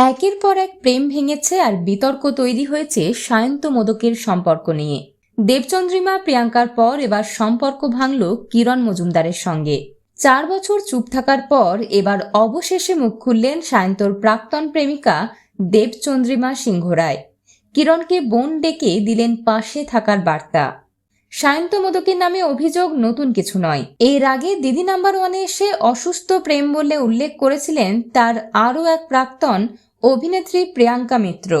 একের পর এক প্রেম ভেঙেছে আর বিতর্ক তৈরি হয়েছে সায়ন্ত মোদকের সম্পর্ক নিয়ে। দেবচন্দ্রিমা, প্রিয়াঙ্কার পর এবার সম্পর্ক ভাঙল কিরণ মজুমদারের সঙ্গে। চার বছর চুপ থাকার পর এবার অবশেষে মুখ খুললেন সায়ন্তর প্রাক্তন প্রেমিকা দেবচন্দ্রিমা সিংহ রায় কিরণকে বোন ডেকে দিলেন পাশে থাকার বার্তা। সায়ন্ত মোদকের নামে অভিযোগ নতুন কিছু নয়। এর আগে দিদি নাম্বার ওয়ানে এসে অসুস্থ প্রেম বলে উল্লেখ করেছিলেন তার আরও এক প্রাক্তন অভিনেত্রী প্রিয়াঙ্কা মিত্র।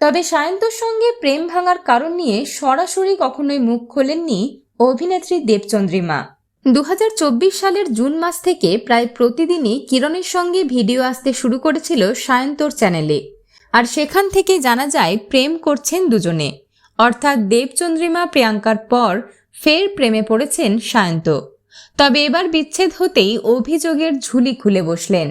তবে সায়ন্তর সঙ্গে প্রেম ভাঙার কারণ নিয়ে সরাসরি কখনোই মুখ খোলেননি অভিনেত্রী দেবচন্দ্রিমা। দু হাজার চব্বিশ সালের জুন মাস থেকে প্রায় প্রতিদিনই কিরণের সঙ্গে ভিডিও আসতে শুরু করেছিল সায়ন্তর চ্যানেলে। আর সেখান থেকে জানা যায়, প্রেম করছেন দুজনে। অর্থাৎ দেবচন্দ্রিমা প্রিয়াঙ্কার পর ফের প্রেমে পড়েছেন সায়ন্ত। তবে এবার বিচ্ছেদ হতেই অভিযোগের ঝুলি খুলে বসলেন।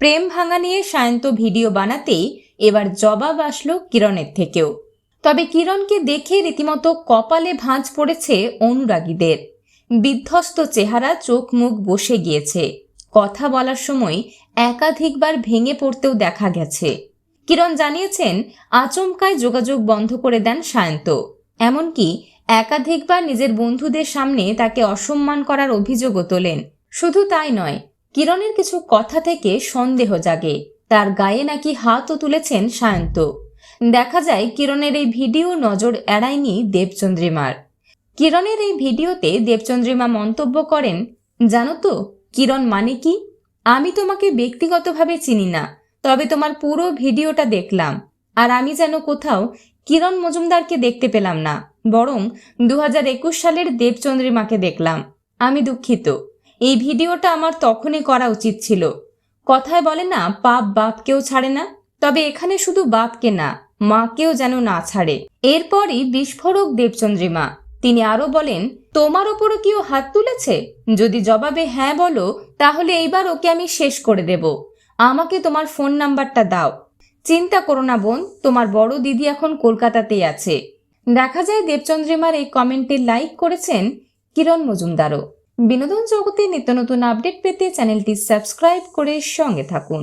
প্রেম ভাঙা নিয়ে সায়ন্ত ভিডিও বানাতেই এবার জবাব আসলো কিরণের থেকেও। তবে কিরণকে দেখে রীতিমতো কপালে ভাঁজ পড়েছে অনুরাগীদের। বিধ্বস্ত চেহারা, চোখ মুখ বসে গিয়েছে। কথা বলার সময় একাধিকবার ভেঙে পড়তেও দেখা গেছে। কিরণ জানিয়েছেন আচমকায় যোগাযোগ বন্ধ করে দেন সায়ন্ত। এমনকি একাধিকবার নিজের বন্ধুদের সামনে তাকে অসম্মান করার অভিযোগও তোলেন। শুধু তাই নয় কিরণের কিছু কথা থেকে সন্দেহ জাগে। তার গায়ে নাকি হাতও তুলেছেন সায়ন্ত। দেখা যায় কিরণের এই ভিডিও নজর এড়ায়নি দেবচন্দ্রিমার। কিরণের এই ভিডিওতে দেবচন্দ্রিমা মন্তব্য করেন, জানো তো, কিরণ মানে কি? আমি তোমাকে ব্যক্তিগতভাবে চিনি না, তবে তোমার পুরো ভিডিওটা দেখলাম, আর আমি যেন কোথাও কিরণ মজুমদারকে দেখতে পেলাম না, বরং দু হাজার একুশ সালের দেবচন্দ্রিমাকে দেখলাম। আমি দুঃখিত। এই ভিডিওটা আমার তখনই করা উচিত ছিল। কথায় বলে না পাপ বাপকেও ছাড়ে না, তবে এখানে শুধু বাপকে না, মাকেও যেন না ছাড়ে। এরপরই বিস্ফোরক দেবচন্দ্রিমা, তিনি আরও বলেন, তোমার ওপরও কি ও হাত তুলেছে? যদি জবাবে হ্যাঁ বলো, তাহলে এইবার ওকে আমি শেষ করে দেব। আমাকে তোমার ফোন নাম্বারটা দাও। চিন্তা করো না বোন, তোমার বড় দিদি এখন কলকাতাতেই আছে। দেখা যায় দেবচন্দ্রিমার এই কমেন্টে লাইক করেছেন কিরণ মজুমদারও। বিনোদন জগতে নিত্য নতুন আপডেট পেতে চ্যানেলটি সাবস্ক্রাইব করে সঙ্গে থাকুন।